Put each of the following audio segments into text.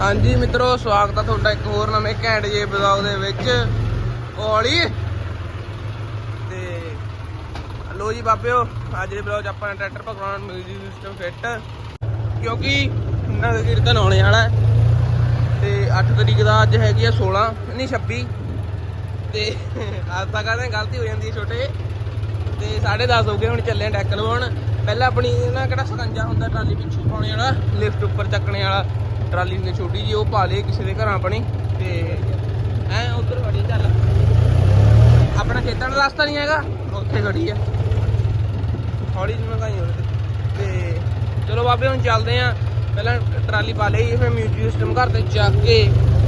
ਹਾਂਜੀ ਮਿੱਤਰੋ, ਸਵਾਗਤ ਆ ਤੁਹਾਡਾ ਇੱਕ ਹੋਰ ਨਵੇਂ ਘੈਂਟ ਜੇ ਬਲੌਗ ਦੇ ਵਿੱਚ। ਹੌਲੀ ਤੇ ਲੋ ਜੀ ਬਾਬਿਓ, ਅੱਜ ਦੇ ਬਲੌਗ 'ਚ ਆਪਾਂ ਨੇ ਟਰੈਕਟਰ ਪਕੜਾਉਣ ਮਿਊਜ਼ਿਕ ਸਿਸਟਮ ਫਿੱਟ ਕਿਉਂਕਿ ਨਗਰ ਕੀਰਤਨ ਆਉਣੇ ਵਾਲਾ ਹੈ ਤੇ 8 ਤਰੀਕ ਦਾ ਅੱਜ ਹੈਗੀ ਆ 16 ਨਹੀਂ 26 ਤੇ ਅੱਜ ਤਾਂ ਕਹਿੰਦੇ ਗਲਤੀ ਹੋ ਜਾਂਦੀ ਹੈ ਛੋਟੇ। ਤੇ 10:30 ਹੋ ਗਏ, ਹੁਣ ਚੱਲੇ ਆ ਡੈਕ ਲਵਾਉਣ ਪਹਿਲਾਂ ਆਪਣੀ ਨਾ ਕਿਹੜਾ ਸਕੰਜਾ ਹੁੰਦਾ, ਟਰਾਲੀ ਪਿੱਛੇ ਪਾਉਣੇ ਵਾਲਾ, ਲਿਫਟ ਉੱਪਰ ਚੱਕਣੇ ਵਾਲਾ। ਟਰਾਲੀ ਹੁੰਦੀ ਛੋਟੀ ਜੀ ਉਹ ਪਾ ਲਏ ਕਿਸੇ ਦੇ ਘਰਾਂ ਆਪਣੀ ਤੇ ਐ ਉਧਰ ਖੜੀ ਚੱਲ। ਆਪਣਾ ਖੇਤਾਂ ਦਾ ਰਸਤਾ ਨਹੀਂ ਹੈਗਾ, ਉੱਥੇ ਖੜੀ ਆ। ਹੌਲੀ ਜਿਹੀ ਮਕਾਈ ਹੋਵੇ ਤੇ ਚਲੋ ਬਾਬੇ, ਹੁਣ ਚੱਲਦੇ ਆ। ਪਹਿਲਾਂ ਟਰਾਲੀ ਪਾ ਲਈ, ਫਿਰ ਮਿਊਜ਼ਿਕ ਸਿਸਟਮ ਘਰ ਤੇ ਚੱਕ ਕੇ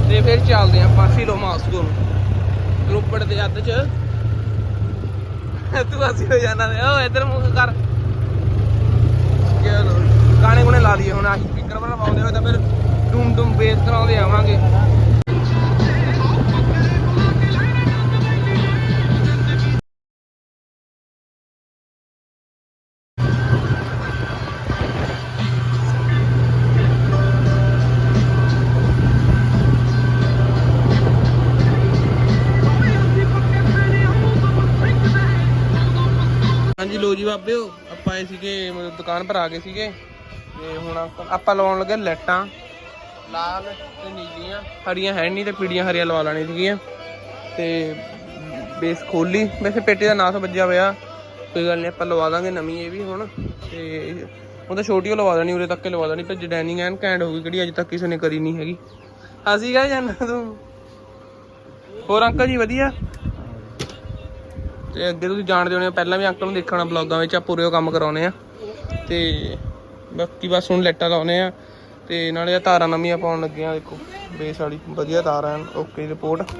ਤੇ ਫਿਰ ਚੱਲਦੇ ਆ ਪਾਸੀ ਲੋ ਮਾਸਕੋ ਨੂੰ ਰੋਪੜ ਦੇ ਅੱਧ ਚ। ਤੂੰ ਅਸੀਂ ਹੋ ਜਾਣਾ ਨੇ ਓ ਇਧਰ ਮੂੰਹ ਕਰ। ਗਾਣੇ ਗੁਣੇ ਲਾ ਲਈਏ ਹੁਣ ਆਹੀ ਸਪੀਕਰ ਵਾਲਾ ਪਾਉਂਦੇ ਹੋਏ ਤਾਂ ਫਿਰ ਡੂਮ ਡੂਮ ਬੇਸ ਕਰਾਉਂਦੇ ਆਵਾਂਗੇ। ਹਾਂਜੀ ਲੋ ਜੀ ਬਾਬਿਓ, ਆਪਾਂ ਆਏ ਸੀਗੇ ਮਤਲਬ ਦੁਕਾਨ ਪਰ ਆ ਗਏ ਸੀਗੇ। ਤੇ ਹੁਣ ਆਪਾਂ- ਆਪਾਂ ਲਵਾਉਣ ਲੱਗੇ ਲਾਈਟਾਂ। ਲਾਲ ਤੇ ਨੀਲੀਆਂ। ਹਰੀਆਂ ਹੈ ਨਹੀਂ ਤੇ ਪੀੜੀਆਂ ਹਰੀਆਂ ਲਵਾ ਲੈਣੀਆਂ ਸੀਗੀਆਂ। ਤੇ ਬੇਸ ਖੋਲੀ। ਵੈਸੇ ਪੇਟੀ ਦਾ ਨਾਸ ਵੱਜਿਆ ਹੋਇਆ। ਕੋਈ ਗੱਲ ਨਹੀਂ ਆਪਾਂ ਲਵਾ ਦਾਂਗੇ ਨਵੀਂ ਇਹ ਵੀ ਹੁਣ। ਤੇ ਉਹ ਤਾਂ ਛੋਟੀ ਓ ਲਵਾ ਦੇਣੀ ਉਰੇ ਤੱਕ ਹੀ ਲਵਾ ਦੇਣੀ। ਤੇ ਡਿਜ਼ਾਈਨਿੰਗ ਐਨ ਕੈਂਡ ਹੋ ਗਈ ਕਿਹੜੀ ਅੱਜ ਤੱਕ ਕਿਸੇ ਨੇ ਕਰੀ ਨਹੀਂ ਹੈਗੀ। ਅਸੀਂ ਕਹਾਂ ਜਾਨਾ ਤੂੰ? ਹੋਰ ਅੰਕਲ ਜੀ ਵਧੀਆ? ਤੇ ਅੱਗੇ ਤੁਸੀਂ ਜਾਣਦੇ ਹੋਣੇ ਹੋ, ਪਹਿਲਾਂ ਵੀ ਅੰਕਲ ਨੂੰ ਦੇਖਣਾ ਬਲੌਗਾਂ ਵਿੱਚ ਆ ਪੂਰੇ ਉਹ ਕੰਮ ਕਰਾਉਨੇ ਆ ਤੇ ਬਾਕੀ ਬਸ ਹੁਣ ਲਾਈਟਾਂ ਲਾਉਨੇ ਆ ਤੇ ਨਾਲੇ ਆ ਤਾਰਾਂ ਨਵੀਆਂ ਪਾਉਣ ਲੱਗੇ ਆ ਦੇਖੋ ਬੇਸ ਵਾਲੀ। ਵਧੀਆ ਤਾਰਾਂ ਓਕੇ ਰਿਪੋਰਟ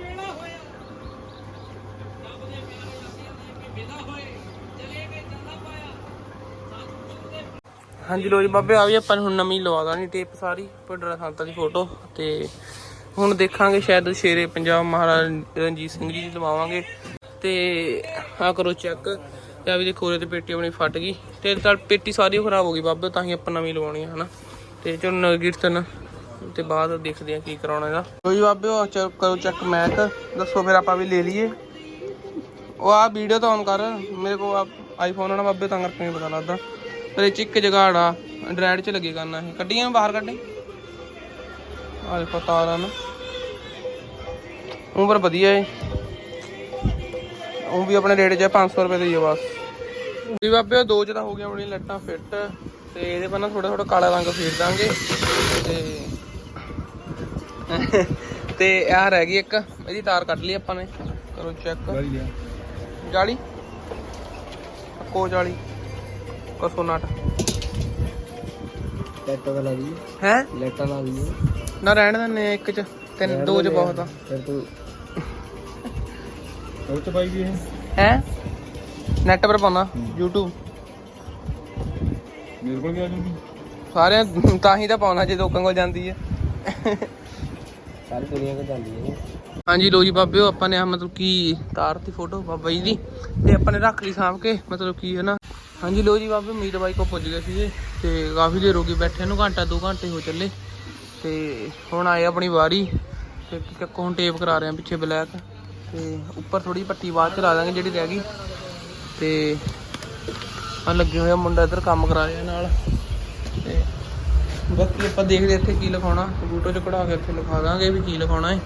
ਹਾਂਜੀ ਲੋ ਜੀ ਬਾਬੇ, ਆ ਵੀ ਆਪਾਂ ਹੁਣ ਨਵੀਂ ਲਵਾ ਦਾਂਗੇ ਟੇਪ ਸਾਰੀ, ਭੱਡਰਾ ਸੰਤਾਂ ਦੀ ਫੋਟੋ ਤੇ ਹੁਣ ਦੇਖਾਂਗੇ ਸ਼ਾਇਦ ਸ਼ੇਰੇ ਪੰਜਾਬ ਮਹਾਰਾਜ ਰਣਜੀਤ ਸਿੰਘ ਜੀ ਦੀ ਲਵਾਵਾਂਗੇ। ਤੇ ਆ ਕਰੋ ਚੈੱਕ ਤੇ ਆ ਵੀ ਦੇਖੋ ਉਹਦੇ ਤੇ ਪੇਟੀ ਆਪਣੀ ਫਟ ਗਈ। ਤੇ ਤਾਂ ਪੇਟੀ ਸਾਰੀ ਓ ਖਰਾਬ ਹੋ ਗਈ ਬਾਬੇ, ਤਾਂ ਹੀ ਆਪਾਂ ਨਵੀਂ ਲਵਾਉਣੀ ਹੈ ਹਨਾ। ਤੇ ਚਲੋ ਨਗਰ ਕੀਰਤਨ, ਤੇ ਬਾਅਦ ਦੇਖਦੇ ਆ ਕੀ ਕਰਾਉਣਾ ਇਹਦਾ। ਲੋ ਜੀ ਬਾਬੇ, ਉਹ ਚੈੱਕ ਕਰੋ ਚੈੱਕ ਮੈਕ ਦੱਸੋ ਫਿਰ ਆਪਾਂ ਵੀ ਲੈ ਲਈਏ। ਉਹ ਆ ਵੀਡੀਓ ਤਾਂ ਔਨ ਕਰ। ਮੇਰੇ ਕੋਲ ਆਈਫੋਨ ਆ ਨਾ ਬਾਬੇ, ਤਾਂ ਕਰਕੇ ਨਹੀਂ ਪਤਾ ਲੱਗਦਾ। ਪਰ ਇਹ ਚ ਇੱਕ ਜਗਾੜ ਆ। ਐਂਡਰਾਇਡ ਚ ਲੱਗੇ ਕਰਨਾ ਇਹ। ਕੱਢੀਆਂ ਬਾਹਰ ਕੱਢੇ। ਆ ਦੇਖੋ ਤਾਰ ਆ ਨਾ। ਉਮਰ ਵਧੀਆ ਏ। ਉਹ ਵੀ ਆਪਣੇ ਰੇਟ 'ਚ 500 ਰੁਪਏ ਦੀ ਆ ਬਸ। ਵੀ ਬਾਬੇ ਦੋ ਚ ਤਾਂ ਹੋ ਗਿਆ ਆਪਣੀ ਲੱਟਾਂ ਫਿੱਟ। ਤੇ ਇਹਦੇ ਨਾ ਥੋੜਾ ਥੋੜਾ ਕਾਲਾ ਰੰਗ ਫੇਰ ਦਾਂਗੇ। ਤੇ ਤੇ ਆਹ ਰਹਿ ਗਈ ਇੱਕ। ਇਹਦੀ ਤਾਰ ਕੱਢ ਲਈ ਆਪਾਂ ਨੇ। ਕਰੋ ਚੈੱਕ ਜਾਲੀ ਕੋ ਜਾਲੀ? ਕਸੋ ਨਾਟ ਲੈਟਾ ਦਾ ਲਾ ਦੀ ਹੈ? ਲੈਟਾ ਲਾ ਦੀ ਨਾ ਰਹਿਣ ਦਿੰਨੇ ਇੱਕ ਚ। ਤਿੰਨ ਦੋ ਚ ਬਹੁਤ ਆ। ਫਿਰ ਤੂੰ ਉਹ ਚ ਪਾਈ ਵੀ ਹੈ ਹੈ? ਨੈਟ ਪਰ ਪਾਉਣਾ YouTube ਮੇਰੇ ਕੋਲ ਵੀ ਆ ਜੂਗੀ ਸਾਰਿਆਂ ਤਾਂ ਹੀ ਤਾਂ ਪਾਉਣਾ ਜੇ ਲੋਕਾਂ ਕੋਲ ਜਾਂਦੀ ਹੈ। ਸਾਰੀ ਦੁਨੀਆ ਕੋ ਜਾਂਦੀ ਹੈ। ਹਾਂਜੀ ਲੋ ਜੀ ਬਾਬਿਓ ਆਪਾਂ ਨੇ ਆਹ ਮਤਲਬ ਕੀ ਤਾਰ ਦੀ ਫੋਟੋ ਬਾਬਾ ਜੀ ਦੀ ਤੇ ਆਪਾਂ ਨੇ ਰੱਖ ਲਈ ਸਾਂਭ ਕੇ ਮਤਲਬ ਕੀ ਹੈ ਨਾ। ਹਾਂਜੀ ਲੋ ਜੀ ਬਾਬੇ ਮੀਤ ਬਾਈ ਕੋ ਪੁੱਜ ਗਏ ਸੀਗੇ ਤੇ ਕਾਫੀ ਦੇਰ ਹੋ ਗਈ ਬੈਠੇ ਨੂੰ ਘੰਟਾ 2 ਘੰਟੇ ਹੋ ਚੱਲੇ। ਤੇ ਹੁਣ ਆਏ ਆਪਣੀ ਵਾਰੀ ਤੇ ਕਿੱਕੋ ਟੇਪ ਕਰਾ ਰਹੇ ਆ ਪਿੱਛੇ ਬਲੈਕ ਤੇ ਉੱਪਰ ਥੋੜੀ ਪੱਟੀ ਬਾਅਦ ਚ ਲਾ ਦਾਂਗੇ ਜਿਹੜੀ ਰਹਿ ਗਈ। ਤੇ ਆ ਲੱਗੇ ਹੋਇਆ ਮੁੰਡਾ ਇੱਧਰ ਕੰਮ ਕਰਾ ਰਿਹਾ ਨਾਲ। ਤੇ ਬਾਕੀ ਆਪਾਂ ਦੇਖਦੇ ਇੱਥੇ ਕੀ ਲਿਖਾਉਣਾ। ਕੰਪਿਊਟਰ 'ਚ ਕਢਾ ਕੇ ਇੱਥੇ ਲਿਖਾ ਦਾਂਗੇ ਵੀ ਕੀ ਲਿਖਾਉਣਾ ਹੈ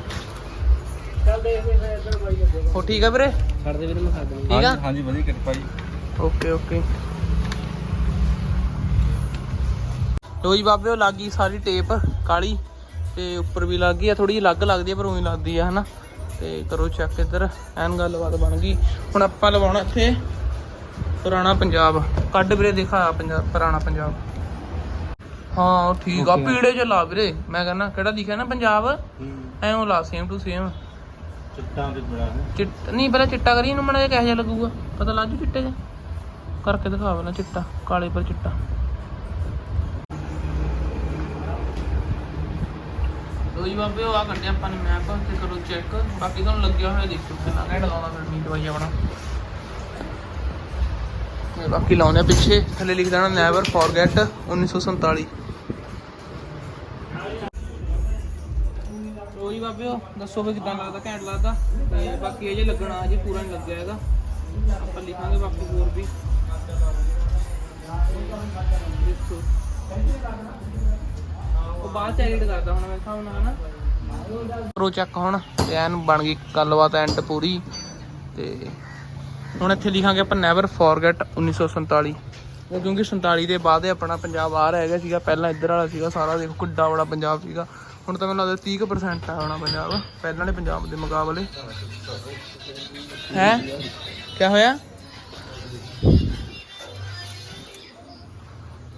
ਚੱਲ ਦੇਖ ਫਿਰ ਇੱਧਰ ਬਾਈ ਅੱਗੇ ਹੋ ਠੀਕ ਆ ਵੀਰੇ? ਛੱਡ ਦੇ ਵੀਰੇ ਮੈਂ ਖਾ ਦੂੰਗਾ ਠੀਕ ਆ? ਹਾਂਜੀ ਵਧੀਆ ਕਿਰਪਾ ਜੀ। Okay okay. ਲੋ ਜੀ ਬਾਬੇ ਉਹ ਲੱਗ ਗਈ ਸਾਰੀ ਟੇਪ ਕਾਲੀ ਤੇ ਉੱਪਰ ਵੀ ਲੱਗ ਗਈ ਆ ਥੋੜੀ ਜਿਹੀ ਲੱਗ ਲੱਗਦੀ ਆ ਪਰ ਉਹੀ ਲੱਗਦੀ ਆ ਹਨਾ। ਤੇ ਕਰੋ ਚੈੱਕ ਇੱਧਰ ਐਨ ਗੱਲਬਾਤ ਬਣ ਗਈ। ਹੁਣ ਆਪਾਂ ਲਵਾਉਣਾ ਇੱਥੇ ਪੁਰਾਣਾ ਪੰਜਾਬ। ਕੱਢ ਵੀਰੇ ਦਿਖਾ ਪੰਜਾਬ ਪੁਰਾਣਾ ਪੰਜਾਬ। ਹਾਂ ਠੀਕ ਆ. ਪੀੜੇ ਚ ਲਾ ਵੀਰੇ। ਮੈਂ ਕਹਿੰਦਾ ਕਿਹੜਾ ਦਿਖਿਆ ਨਾ ਪੰਜਾਬ? ਐਂ ਲਾ ਸੇਮ ਟੂ ਸੇਮ ਚਿੱਟਾਂ ਤੇ ਬੜਾ ਹੈ ਚਿੱਟ ਨਹੀਂ ਪਹਿਲਾਂ ਚਿੱਟਾ ਕਰੀ ਇਹਨੂੰ ਮੜਾ ਜਿਹਾ ਕਿਹੋ ਜਿਹਾ ਲੱਗੂਗਾ? ਪਤਾ ਲੱਗ ਜੂ ਚਿੱਟੇ ਜਿਹਾ ਕਰਕੇ ਦਿਖਾ ਪਹਿਲਾਂ ਚਿੱਟਾ ਕਾਲੇ ਪਰ ਚਿੱਟਾ। ਲੋ ਜੀ ਬਾਬੇ ਉਹ ਆ ਕੱਢਿਆ ਆਪਾਂ ਨੇ ਮੈਪ ਤੇ ਕਰੋ ਚੈੱਕ ਬਾਕੀ ਤੁਹਾਨੂੰ ਲੱਗਿਆ ਹੋਇਆ ਦੇਖੋ ਕਿੰਨਾ ਘੈਂਟ ਫਿਰ ਮੀਟ ਬਾਈ ਆਪਣਾ। ਤੇ ਬਾਕੀ ਲਾਉਂਦੇ ਆ। ਪਿੱਛੇ ਥੱਲੇ ਲਿਖ ਦੇਣਾ ਨੈਵਰ ਫੋਰਗੇਟ 1947 ਬਾਬਿਓ ਦੱਸੋ ਵੀ ਕਿਦਾਂ ਲੱਗਦਾ ਘੈਂਟ ਲੱਗਦਾ? ਤੇ ਬਾਕੀ ਇਹ ਜੇ ਲੱਗਣਾ ਅਜੇ ਪੂਰਾ ਨਹੀਂ ਲੱਗਿਆ ਹੈਗਾ ਆਪਾਂ ਲਿਖਾਂਗੇ ਬਾਕੀ ਹੋਰ ਵੀ। ਦੇਖੋ। ਉਹ ਬਾਅਦ ਚ ਐਡਿਟ ਕਰਦਾ ਹੁਣ ਮੈਂ ਹਿਸਾਬ ਨਾਲ ਹਨਾ? ਪ੍ਰੋ ਚੱਕ ਹੁਣ ਤੇ ਐਨ ਬਣ ਗਈ ਗੱਲਬਾਤ ਐਂਡ ਪੂਰੀ। ਤੇ ਹੁਣ ਇੱਥੇ ਲਿਖਾਂਗੇ ਆਪਾਂ ਨੈਵਰ ਫੋਰਗੇਟ 1947 ਉਹ ਕਿਉਂਕਿ 47 ਦੇ ਬਾਅਦ ਇਹ ਆਪਣਾ ਪੰਜਾਬ ਆ ਰਿਹਾ ਹੈਗਾ ਸੀਗਾ ਪਹਿਲਾਂ ਇੱਧਰ ਵਾਲਾ ਸੀਗਾ ਸਾਰਾ ਦੇਖੋ ਕਿੱਡਾ ਬੜਾ ਪੰਜਾਬ ਸੀਗਾ। ਹੁਣ ਤਾਂ ਮੈਨੂੰ ਲੱਗਦਾ 30% ਆ ਹੋਣਾ ਪੰਜਾਬ। ਪਹਿਲਾਂ ਵਾਲੇ ਪੰਜਾਬ ਦੇ ਮੁਕਾਬਲੇ। ਹੈ? ਕੀ ਹੋਇਆ?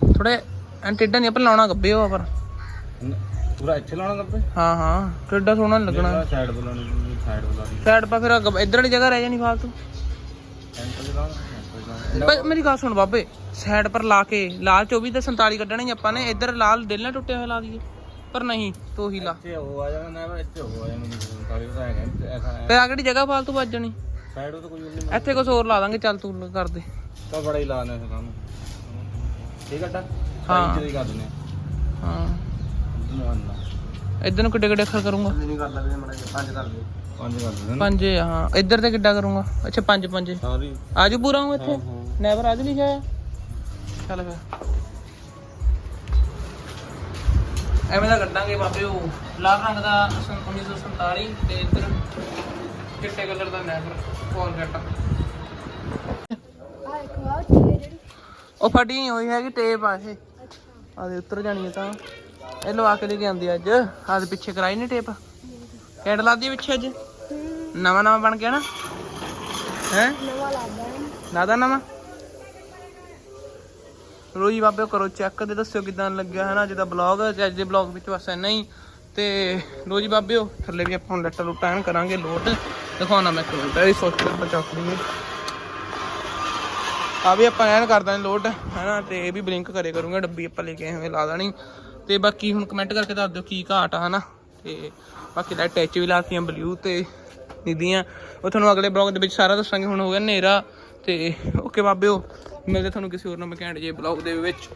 ਥੋੜੇ ਐਂ ਟੇਡਾ ਨਹੀਂ ਆਪਾਂ ਲਾਉਣਾ ਗੱਬੇ ਹੋ ਪਰ ਪੂਰਾ ਇੱਥੇ ਲਾਉਣਾ ਗੱਪੇ ਹਾਂ ਹਾਂ। ਟੇਡਾ ਸੋਹਣਾ ਲੱਗਣਾ। ਸਾਈਡ ਬੁਲਾਉਣੀ ਸਾਈਡ ਬੁਲਾਉਣੀ ਸਾਈਡ ਪਾ ਫਿਰ ਇੱਧਰ ਵਾਲੀ ਜਗ੍ਹਾ ਰਹਿ ਜਾਣੀ ਫਾਲਤੂ। ਪਰ ਮੇਰੀ ਗੱਲ ਸੁਣ ਬਾਬੇ ਸਾਈਡ ਪਰ ਲਾ ਕੇ ਲਾਲ 24 ਤੇ 47 ਕੱਢਣੀ ਆਪਾਂ ਨੇ ਇੱਧਰ ਲਾਲ ਦਿਲ ਨਾ ਟੁੱਟੇ ਹੋਏ ਲਾ ਦਈਏ ਪਰ ਨਹੀਂ ਤੋ ਹੀ ਲਾ। ਇੱਥੇ ਉਹ ਆ ਜਾਣਾ ਨਾ ਇੱਥੇ ਉਹ ਆ ਜਾਣਾ ਤੇ ਆ ਕਿਹੜੀ ਜਗ੍ਹਾ ਫਾਲਤੂ ਵੱਜਣੀ ਸਾਈਡ ਤੋਂ ਕੋਈ ਨਹੀਂ ਇੱਥੇ ਕੁਝ ਹੋਰ ਲਾ ਦਾਂਗੇ ਚੱਲ ਤੂੰ ਕਰ ਦੇ। ਤਾਂ ਬੜਾ ਹੀ ਲਾਣਾ ਕੰਮ ਠੀਕ ਆ ਹਾਂ। ਸਾਈਡ ਹੀ ਕਰ ਦਿੰਦੇ ਹਾਂ। ਆ ਨਾ ਇੱਧਰ ਨੂੰ ਕਿੱਡੇ ਕਿੱਡੇ ਅੱਖਰ ਕਰੂੰਗਾ। ਨਹੀਂ ਕਰ ਲੱਗਦੇ ਮੜਾ ਪੰਜ ਕਰ ਦੇ ਪੰਜ ਕਰ ਦੇ ਪੰਜ ਹਾਂ। ਇੱਧਰ ਤੇ ਕਿੱਡਾ ਕਰੂੰਗਾ? ਅੱਛਾ ਪੰਜ ਪੰਜ। ਸਾਰੀ। ਆਜੂ ਪੂਰਾ ਹੂੰ ਇੱਥੇ। ਨੈਵਰ ਆਜ ਲਿਖਿਆ ਹੈ ਚੱਲ ਫਿਰ। ਐਵੇਂ ਦਾ ਕੱਢਾਂਗੇ ਬਾਬੇ ਉਹ। ਲਾਲ ਰੰਗ ਦਾ ਸਨ 1947 ਤੇ ਇੱਧਰ ਚਿੱਟੇ ਕਲਰ ਦਾ ਨੈਵਰ ਫੋਰਗੇਟ ਉਹ ਫਟੀ ਨਹੀਂ ਹੋਈ ਹੈਗੀ ਟੇਪ ਆ ਇਹ। ਆ ਦੇ ਉੱਤਰ ਜਾਣੀ ਹੈ ਤਾਂ। ਇਹ ਲਵਾ ਕੇ ਲੈ ਕੇ ਆਂਦੀ ਅੱਜ। ਆਹ ਪਿੱਛੇ ਕਰਾਈ ਨਹੀਂ ਟੇਪ? ਕੈਂਡ ਲਾਦੀ ਪਿੱਛੇ ਅੱਜ ਨਵਾਂ ਨਵਾਂ ਬਣ ਗਿਆ ਨਾ ਹੈ ਨਵਾਂ ਲੱਗਦਾ ਹੈ ਲਾਦਾ ਨਵਾਂ ਰੋਜੀ ਬਾਬੇ ਕਰੋ ਚੈੱਕ ਤੇ ਦੱਸਿਓ ਕਿਦਾਂ ਲੱਗਿਆ ਹੈ ਨਾ ਜਿਹਦਾ ਬਲੌਗ ਅੱਜ ਦੇ ਬਲੌਗ ਵਿੱਚ ਬਸ ਇੰਨਾ ਹੀ ਤੇ ਰੋਜੀ ਬਾਬਿਓ ਥੱਲੇ ਵੀ ਆਪਾਂ ਲੈਟਰ ਲੁੱਟਾਂ ਐਨ ਕਰਾਂਗੇ ਲੋਡ ਦਿਖਾਉਣਾ ਮੈਂ ਕਿਵੇਂ ਤਾਂ ਇਹ ਸੋਚ ਕੇ ਆਪਾਂ ਚੱਕ ਲਈਏ ਆ ਵੀ ਆਪਾਂ ਐਨ ਕਰਦਾਂ ਲੋਡ ਹੈਨਾ ਤੇ ਇਹ ਵੀ ਬਲਿੰਕ ਕਰੇ ਕਰੂੰਗਾ ਡੱਬੀ ਆਪਾਂ ਲੈ ਕੇ ਆਏ ਹੋਏ ਲਾ ਦੇਣੀ ਤੇ ਬਾਕੀ ਹੁਣ ਕਮੈਂਟ ਕਰਕੇ ਦੱਸ ਦਿਓ ਕੀ ਘਾਟ ਆ ਹਨਾ ਤੇ ਬਾਕੀ ਲਾਈਟ ਟੈਚ ਵੀ ਲਾਤੀਆਂ ਬਲੂ ਤੇ ਨਿੱਦੀਆਂ ਉਹ ਤੁਹਾਨੂੰ ਅਗਲੇ ਬਲੌਗ ਦੇ ਵਿੱਚ ਸਾਰਾ ਦੱਸਾਂਗੇ। ਹੁਣ ਹੋ ਗਿਆ ਹਨੇਰਾ ਤੇ ਓਕੇ ਬਾਬਿਓ, ਮਿਲਦੇ ਤੁਹਾਨੂੰ ਕਿਸੇ ਹੋਰ ਨਵੇਂ ਘੈਂਟ ਜੇ ਬਲੌਗ ਦੇ ਵਿੱਚ।